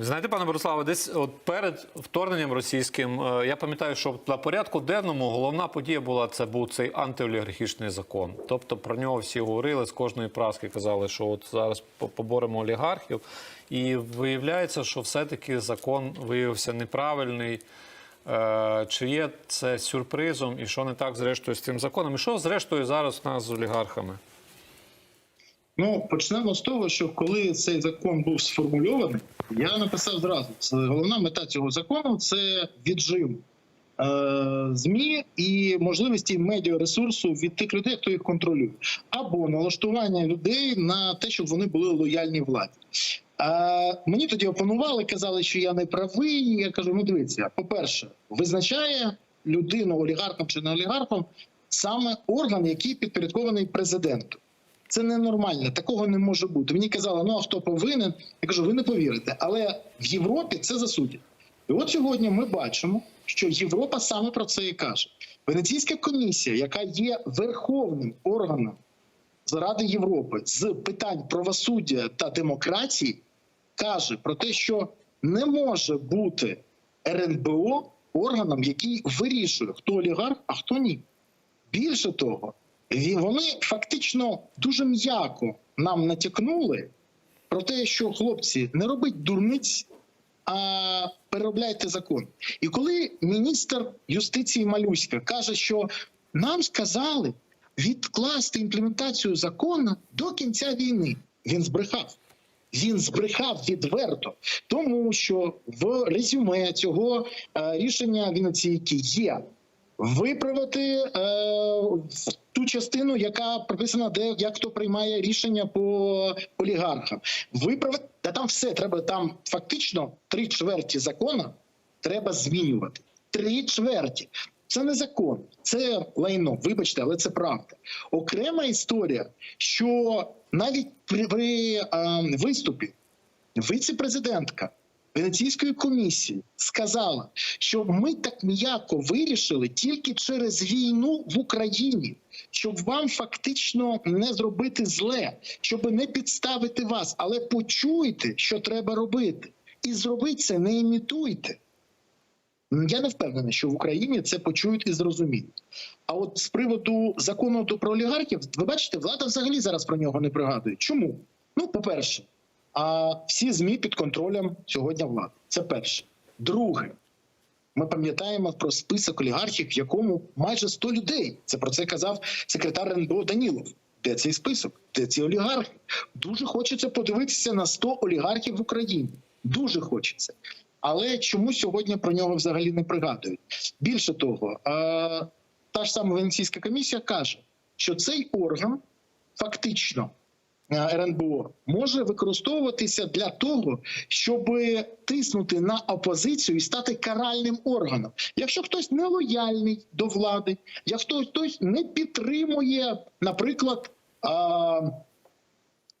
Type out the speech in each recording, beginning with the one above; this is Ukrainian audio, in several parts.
Знаєте, пане Бориславе, десь от перед вторгненням російським, е, я пам'ятаю, що на порядку денному головна подія була це був цей антиолігархічний закон. Тобто про нього всі говорили з кожної праски, казали, що от зараз поборемо олігархів. І виявляється, що все-таки закон виявився неправильний. Е, Чи є це сюрпризом, і що не так зрештою з цим законом? І що зрештою зараз у нас з олігархами? Ну, почнемо з того, що коли цей закон був сформульований, я написав зразу: головна мета цього закону це віджим е, ЗМІ і можливості медіаресурсу від тих людей, хто їх контролює, або налаштування людей на те, щоб вони були лояльні владі. А мені тоді опонували, казали, що я не правий. Я кажу: ну дивіться, по-перше, визначає людину олігархом чи не олігархом саме орган, який підпорядкований президенту. Це ненормально, такого не може бути. Мені казали, ну а хто повинен? Я кажу, ви не повірите, але в Європі це засудять. І от сьогодні ми бачимо, що Європа саме про це і каже. Венеційська комісія, яка є верховним органом з Ради Європи з питань правосуддя та демократії, каже про те, що не може бути РНБО органом, який вирішує, хто олігарх, а хто ні. Більше того, вони фактично дуже м'яко нам натякнули про те, що хлопці не робить дурниць, а переробляйте закон. І коли міністр юстиції Малюська каже, що нам сказали відкласти імплементацію закону до кінця війни, він збрехав. Він збрехав відверто, тому що в резюме цього е, рішення Венеційки є виправити е, ту частину, яка прописана, де як хто приймає рішення по олігархам. Виправити та там все треба. Там фактично три чверті закону треба змінювати. Три чверті. Це не закон, це лайно. Вибачте, але це правда. Окрема історія, що навіть при, при е, виступі віце-президентка Венеційської комісії сказала, що ми так м'яко вирішили тільки через війну в Україні, щоб вам фактично не зробити зле, щоб не підставити вас, але почуйте, що треба робити, і зробіть це, не імітуйте. Я не впевнений, що в Україні це почують і зрозуміють. А от з приводу закону про олігархів, ви бачите, влада взагалі зараз про нього не пригадує. Чому? Ну, по-перше, а всі змі під контролем сьогодні влади. Це перше. Друге, ми пам'ятаємо про список олігархів, в якому майже 100 людей. Це про це казав секретар РНБО Данілов. Де цей список? Де ці олігархи? Дуже хочеться подивитися на 100 олігархів в Україні. Дуже хочеться. Але чому сьогодні про нього взагалі не пригадують? Більше того, та ж сама Венеційська комісія каже, що цей орган фактично РНБО може використовуватися для того, щоб тиснути на опозицію і стати каральним органом. Якщо хтось не лояльний до влади, якщо хтось не підтримує, наприклад,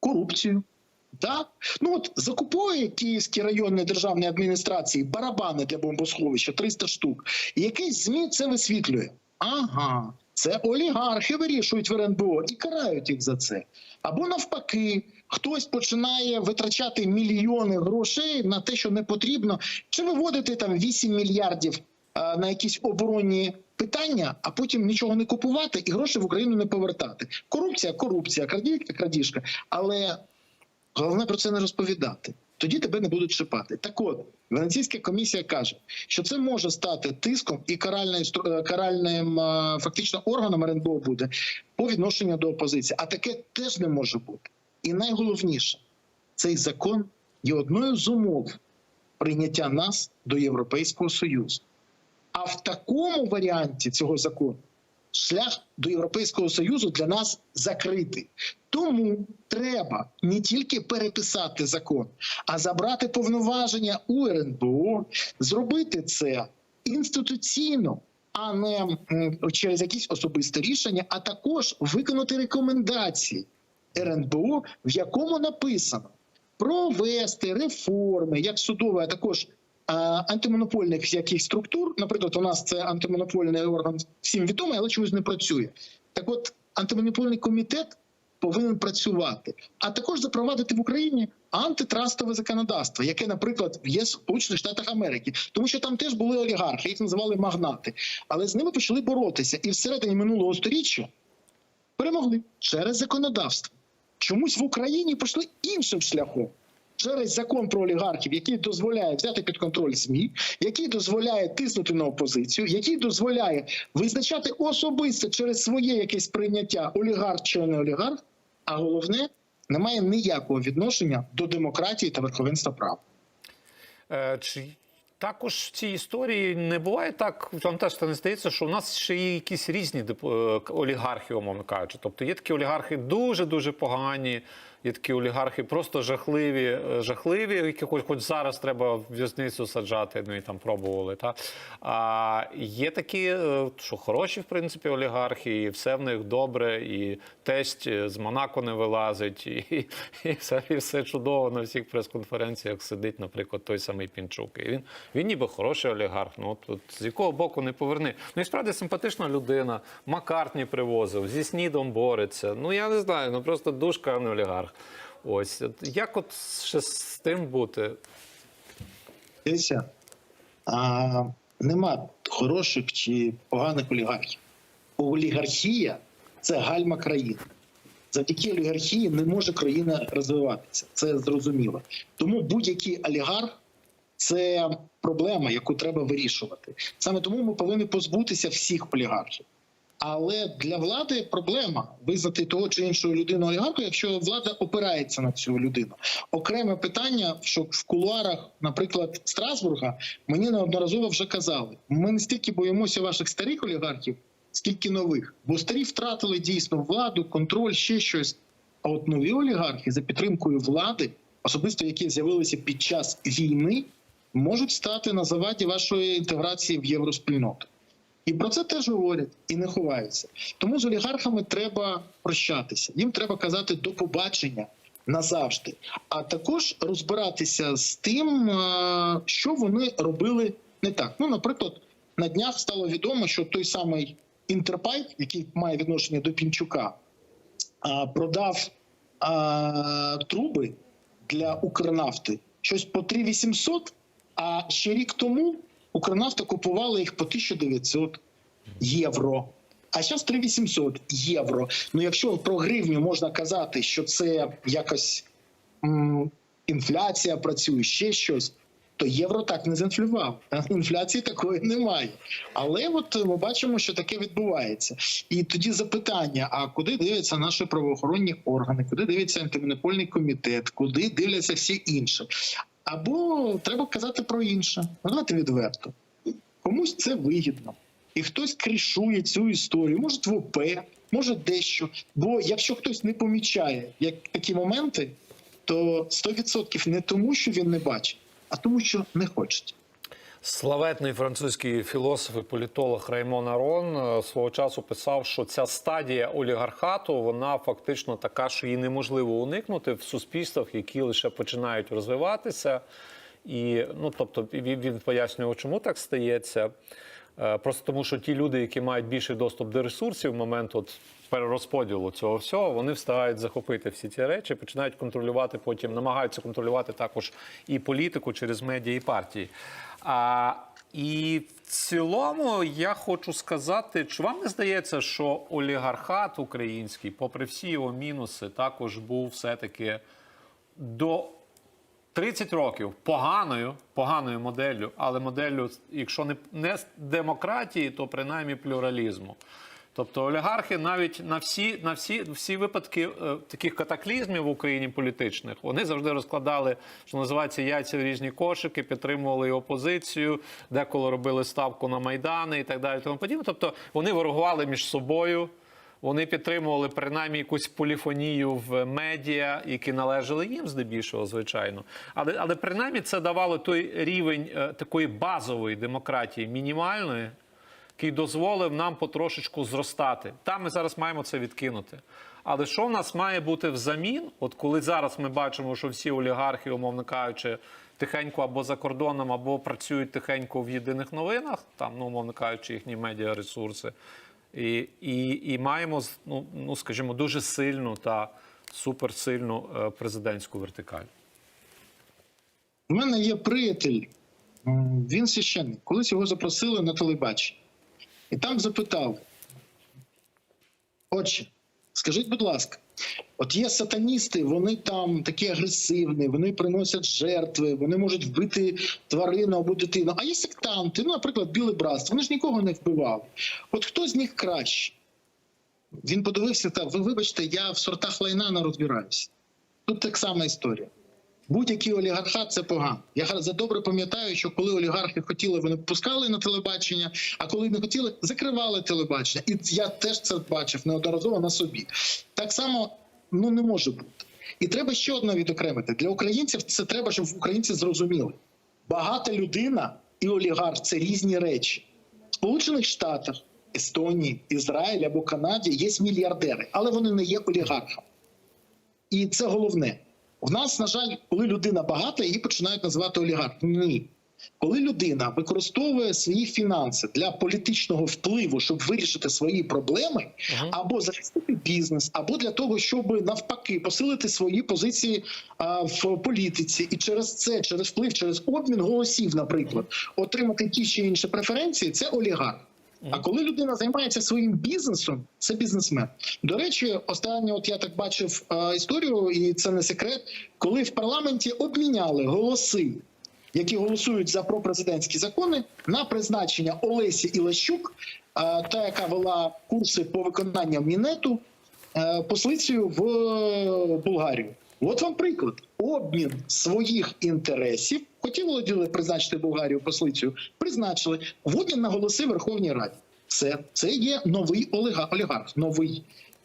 корупцію. Так? Ну от закуповує Київські районні державні адміністрації барабани для бомбосховища 300 штук. І якийсь ЗМІ це висвітлює. Ага, це олігархи вирішують в РНБО і карають їх за це. Або навпаки, хтось починає витрачати мільйони грошей на те, що не потрібно, чи виводити там 8 мільярдів на якісь оборонні питання, а потім нічого не купувати і гроші в Україну не повертати. Корупція, корупція, крадіжка, крадіжка. Але Головне про це не розповідати. Тоді тебе не будуть шипати. Так от Венеційська комісія каже, що це може стати тиском і каральним е, каральним е, фактично органом РНБО буде по відношенню до опозиції. А таке теж не може бути. І найголовніше, цей закон є одною з умов прийняття нас до Європейського Союзу. А в такому варіанті цього закону шлях до Європейського Союзу для нас закритий. Тому треба не тільки переписати закон, а забрати повноваження у РНБО, зробити це інституційно, а не через якісь особисте рішення, а також виконати рекомендації РНБО, в якому написано провести реформи як судове, а також антимонопольних яких структур. Наприклад, у нас це антимонопольний орган всім відомий, але чомусь не працює. Так, от антимонопольний комітет повинен працювати, а також запровадити в Україні антитрастове законодавство, яке, наприклад, є в Сполучених Штатах Америки, тому що там теж були олігархи, їх називали магнати, але з ними почали боротися, і всередині минулого сторіччя перемогли через законодавство. Чомусь в Україні пішли іншим шляхом. Через закон про олігархів, який дозволяє взяти під контроль ЗМІ, який дозволяє тиснути на опозицію, який дозволяє визначати особисто через своє якесь прийняття олігарх чи не олігарх, а головне немає ніякого відношення до демократії та верховенства права. Е, Чи також в цій історії не буває так, вам теж не здається, що у нас ще є якісь різні е, олігархи, умовно кажучи. Тобто є такі олігархи дуже-дуже погані, є такі олігархи просто жахливі, е, жахливі, яких хоч, хоч зараз треба в в'язницю саджати, ну і там пробували. Та? А є такі, е, що хороші, в принципі, олігархи, і все в них добре, і тесть е, з Монако не вилазить, і, і, все, і все чудово на всіх прес-конференціях сидить, наприклад, той самий Пінчук. І він, він ніби хороший олігарх. Ну от з якого боку не поверни. Ну і справді симпатична людина. Маккартні привозив, зі снідом бореться. Ну я не знаю, ну просто душка, а не олігарх. Ось як от ще з тим бути? А, нема хороших чи поганих олігархів. Олігархія це гальма країни. Завдяки олігархії не може країна розвиватися. Це зрозуміло. Тому будь-який олігарх це проблема, яку треба вирішувати. Саме тому ми повинні позбутися всіх олігархів. Але для влади проблема визнати того чи іншого людину олігарху, якщо влада опирається на цю людину. Окреме питання, що в кулуарах, наприклад, Страсбурга, мені неодноразово вже казали: ми не стільки боїмося ваших старих олігархів, скільки нових, бо старі втратили дійсно владу, контроль, ще щось. А от нові олігархи за підтримкою влади, особисто які з'явилися під час війни, можуть стати на заваді вашої інтеграції в євроспільноту. І про це теж говорять і не ховаються. Тому з олігархами треба прощатися. Їм треба казати до побачення назавжди, а також розбиратися з тим, е, що вони робили не так. Ну, наприклад, на днях стало відомо, що той самий Інтерпайп, який має відношення до Пінчука, продав труби для Укрнафти щось по 3800, а ще рік тому Укрнафта купувала їх по 1900 євро. А зараз 3800 євро. Ну, якщо про гривню можна казати, що це якось м, інфляція працює, ще щось, то євро так не зінфлював. Інфляції такої немає. Але от ми бачимо, що таке відбувається. І тоді запитання: а куди дивляться наші правоохоронні органи, куди дивиться антимонопольний комітет, куди дивляться всі інші? Або треба казати про інше. Давайте відверто. Комусь це вигідно. І хтось кришує цю історію, може в ОП, може дещо. Бо якщо хтось не помічає як такі моменти, то 100% не тому, що він не бачить, а тому, що не хоче. Славетний французький філософ і політолог Раймон Арон е, свого часу писав, що ця стадія олігархату вона фактично така, що її неможливо уникнути в суспільствах, які лише починають розвиватися. І ну тобто він, пояснював, чому так стається. Е, Просто тому, що ті люди, які мають більший доступ до ресурсів в момент от перерозподілу цього всього, вони встигають захопити всі ці речі, починають контролювати потім, намагаються контролювати також і політику через медіа і партії. А, і в цілому я хочу сказати, чи вам не здається, що олігархат український, попри всі його мінуси, також був все-таки до 30 років поганою, поганою моделлю, але моделлю, якщо не, не демократії, то принаймні плюралізму. Тобто олігархи навіть на всі, на всі, всі випадки е, таких катаклізмів в Україні політичних вони завжди розкладали, що називається яйця в різні кошики, підтримували опозицію, деколи робили ставку на майдани і так далі. Тому подібне. Тобто вони ворогували між собою. Вони підтримували принаймні якусь поліфонію в медіа, які належали їм здебільшого, звичайно. Але але принаймні це давало той рівень е, такої базової демократії, мінімальної, який дозволив нам потрошечку зростати. Там ми зараз маємо це відкинути. Але що в нас має бути взамін? От коли зараз ми бачимо, що всі олігархи, умовно кажучи, тихенько або за кордоном, або працюють тихенько в єдиних новинах, там, ну, умовно кажучи, їхні медіаресурси. І, і, і маємо ну, ну, скажімо, дуже сильну та суперсильну е, президентську вертикаль. У мене є приятель, він священник. Колись його запросили на телебачення. І там запитали: Отче, скажіть, будь ласка, от є сатаністи, вони там такі агресивні, вони приносять жертви, вони можуть вбити тварину або дитину. А є сектанти, ну, наприклад, біле братство, вони ж нікого не вбивали. От хто з них краще? Він подивився так: ви вибачте, я в сортах лайна не розбираюся. Тут так сама історія. Будь-який олігархат це погано. Я за добре пам'ятаю, що коли олігархи хотіли, вони пускали на телебачення, а коли не хотіли, закривали телебачення. І я теж це бачив неодноразово на собі. Так само ну не може бути. І треба ще одне відокремити для українців. Це треба, щоб українці зрозуміли. Багата людина і олігарх це різні речі. В Сполучених Штатах, Естонії, Ізраїлі або Канаді є мільярдери, але вони не є олігархами. І це головне. У нас, на жаль, коли людина багата, її починають називати олігархом. Ні. Коли людина використовує свої фінанси для політичного впливу, щоб вирішити свої проблеми, або захистити бізнес, або для того, щоб навпаки посилити свої позиції а, в політиці, і через це, через вплив, через обмін голосів, наприклад, отримати ті чи інші преференції, це олігарх. А коли людина займається своїм бізнесом, це бізнесмен. До речі, останнє, от я так бачив е, історію, і це не секрет, коли в парламенті обміняли голоси, які голосують за пропрезидентські закони, на призначення Олесі Ілащук, е, та яка вела курси по виконанню мінету, е, послицею в е, Болгарію. От вам приклад: обмін своїх інтересів. Хотіли Володіли призначити Болгарію послицею, призначили в обмін на голоси Верховній Раді. Це, це є новий олігарх, олігарх, новий.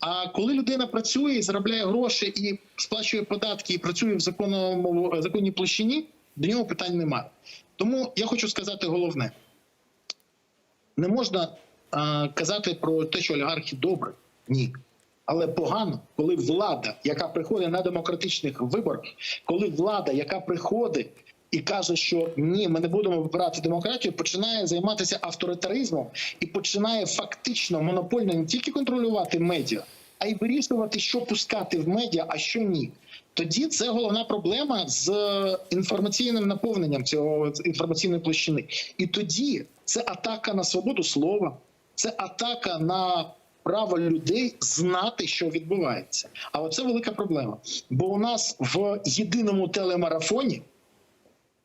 А коли людина працює і заробляє гроші і сплачує податки, і працює в законному законній площині, до нього питань немає. Тому я хочу сказати головне: не можна а, казати про те, що олігархи добре. Ні. Але погано, коли влада, яка приходить на демократичних виборах, коли влада, яка приходить і каже, що ні, ми не будемо вибирати демократію, починає займатися авторитаризмом і починає фактично монопольно не тільки контролювати медіа, а й вирішувати, що пускати в медіа, а що ні. Тоді це головна проблема з інформаційним наповненням цього інформаційної площини. І тоді це атака на свободу слова, це атака на право людей знати, що відбувається. А оце велика проблема. Бо у нас в єдиному телемарафоні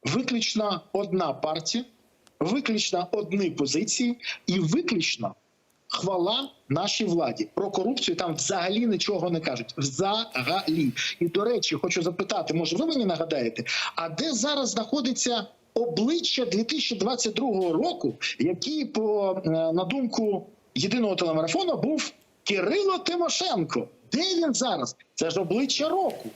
виключно одна партія, виключно одні позиції і виключно хвала нашій владі. Про корупцію там взагалі нічого не кажуть. Взагалі. І до речі, хочу запитати, може, ви мені нагадаєте, а де зараз знаходиться обличчя 2022 року, який, по е, на думку єдиного телемарафону, був Кирило Тимошенко? Де він зараз? Це ж обличчя року.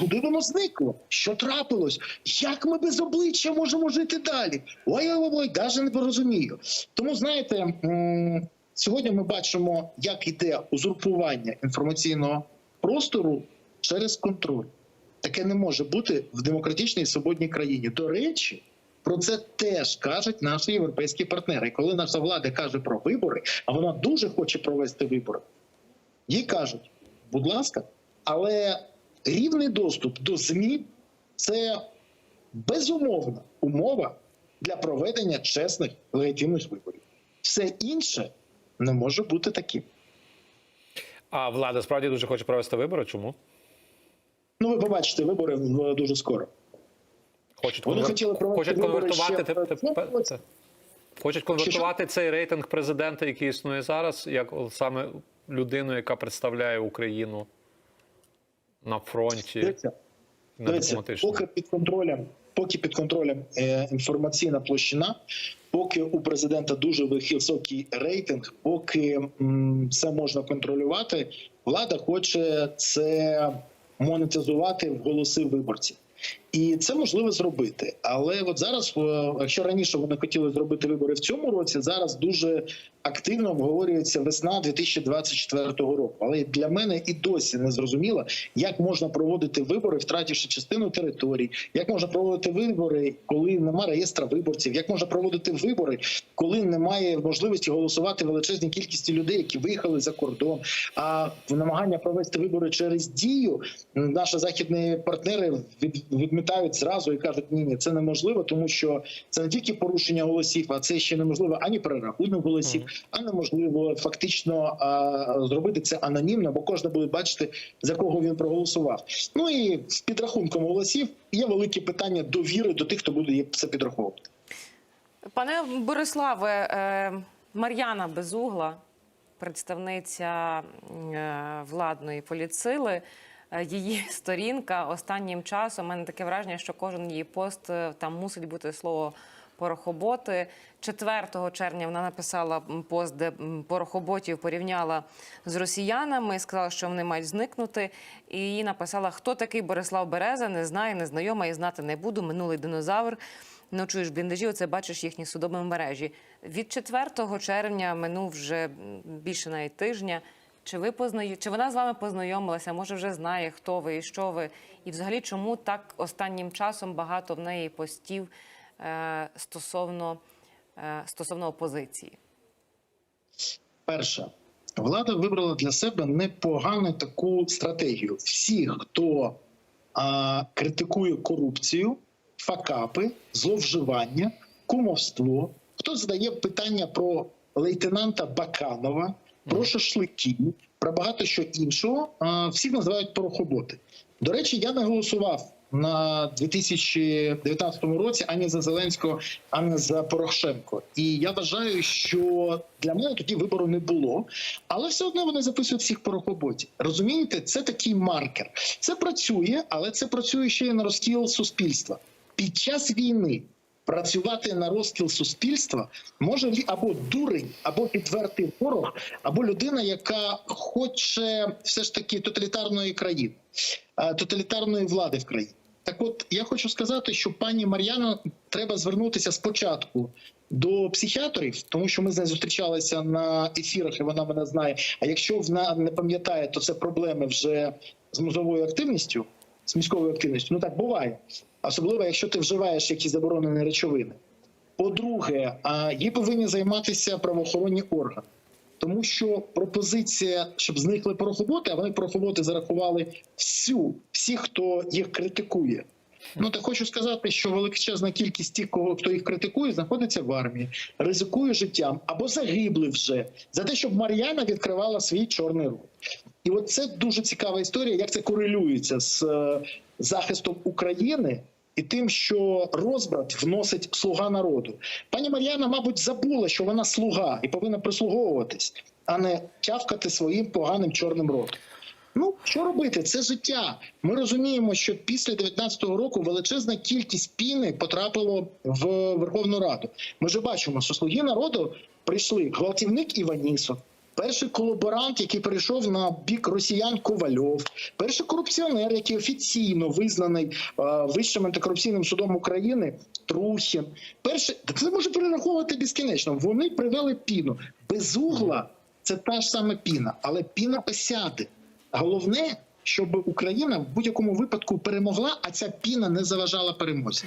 Куди воно зникло? Що трапилось? Як ми без обличчя можемо жити далі? Ой, ой, ой, навіть не розумію. Тому знаєте, сьогодні ми бачимо, як іде узурпування інформаційного простору через контроль. Таке не може бути в демократичній і свободній країні. До речі, про це теж кажуть наші європейські партнери. І коли наша влада каже про вибори, а вона дуже хоче провести вибори, їй кажуть, будь ласка, але рівний доступ до ЗМІ це безумовна умова для проведення чесних легітимних виборів. Все інше не може бути таким. А влада справді дуже хоче провести вибори. Чому? Ну, ви побачите вибори дуже скоро. Хочуть, Вони конвер- хотіли хочуть конвертувати ще те- хочуть конвертувати цей рейтинг президента, який існує зараз, як саме людину, яка представляє Україну на фронті на поки під контролем, поки під контролем е, інформаційна площина, поки у президента дуже високий рейтинг, поки м, все можна контролювати, влада хоче це монетизувати в голоси виборців. І це можливо зробити. Але от зараз, е, якщо раніше вони хотіли зробити вибори в цьому році, зараз дуже активно обговорюється весна 2024 року. Але для мене і досі не зрозуміло, як можна проводити вибори, втративши частину територій, як можна проводити вибори, коли немає реєстра виборців, як можна проводити вибори, коли немає можливості голосувати величезній кількості людей, які виїхали за кордон. А в намагання провести вибори через дію наші західні партнери від, відмітають зразу і кажуть, ні, ні, це неможливо, тому що це не тільки порушення голосів, а це ще неможливо ані перерахунок голосів, а неможливо фактично а, зробити це анонімно, бо кожен буде бачити за кого він проголосував. Ну і з підрахунком голосів є велике питання довіри до тих, хто буде це підраховувати. Пане Бориславе, е, Мар'яна Безугла, представниця е, владної політсили, е, її сторінка останнім часом. У мене таке враження, що кожен її пост е, там мусить бути слово порохоботи. 4 червня вона написала пост, де порохоботів порівняла з росіянами, сказала, що вони мають зникнути. І її написала, хто такий Борислав Береза, не знає, не знайома і знати не буду. Минулий динозавр. Ночуєш в бліндажі, оце бачиш їхні судові мережі. Від 4 червня минув вже більше навіть тижня. Чи ви познаю... чи вона з вами познайомилася? Може, вже знає, хто ви і що ви, і взагалі чому так останнім часом багато в неї постів е, стосовно, е, стосовно опозиції? Перше, влада вибрала для себе непогану таку стратегію. Всі, хто а, критикує корупцію, факапи, зловживання, кумовство, хто задає питання про лейтенанта Баканова, про шашлики, про багато що іншого, а, всіх називають порохоботи. До речі, я не голосував на 2019 році ані за Зеленського, ані за Порошенко. І я вважаю, що для мене тоді вибору не було, але все одно вони записують всіх порохоботів. Розумієте, це такий маркер. Це працює, але це працює ще й на розкіл суспільства під час війни. Працювати на розкіл суспільства може або дурень, або відвертий ворог, або людина, яка хоче все ж таки тоталітарної країни, е, тоталітарної влади в країні. Так, от я хочу сказати, що пані Мар'яна треба звернутися спочатку до психіатрів, тому що ми з нею зустрічалися на ефірах, і вона мене знає. А якщо вона не пам'ятає, то це проблеми вже з мозовою активністю, з міськовою активністю. Ну так буває. Особливо, якщо ти вживаєш якісь заборонені речовини. По-друге, їй повинні займатися правоохоронні органи. Тому що пропозиція, щоб зникли порохоботи, а вони порохоботи зарахували всю, всіх, хто їх критикує. Ну так хочу сказати, що величезна кількість тих, кого хто їх критикує, знаходиться в армії, ризикує життям або загибли вже за те, щоб Мар'яна відкривала свій чорний рот. І от це дуже цікава історія, як це корелюється з е, захистом України і тим, що розбрат вносить слуга народу. Пані Мар'яна, мабуть, забула, що вона слуга і повинна прислуговуватись, а не тявкати своїм поганим чорним ротом. Ну що робити? Це життя. Ми розуміємо, що після 19-го року величезна кількість піни потрапило в Верховну Раду. Ми вже бачимо, що слуги народу прийшли гвалтівник Іванісов. Перший колаборант, який перейшов на бік росіян Ковальов, перший корупціонер, який офіційно визнаний е, вищим антикорупційним судом України, Трухін. Перший це може перераховувати безкінечно. Вони привели піну без угла. Це та ж сама піна, але піна осяде. Головне, щоб Україна в будь-якому випадку перемогла, а ця піна не заважала перемозі.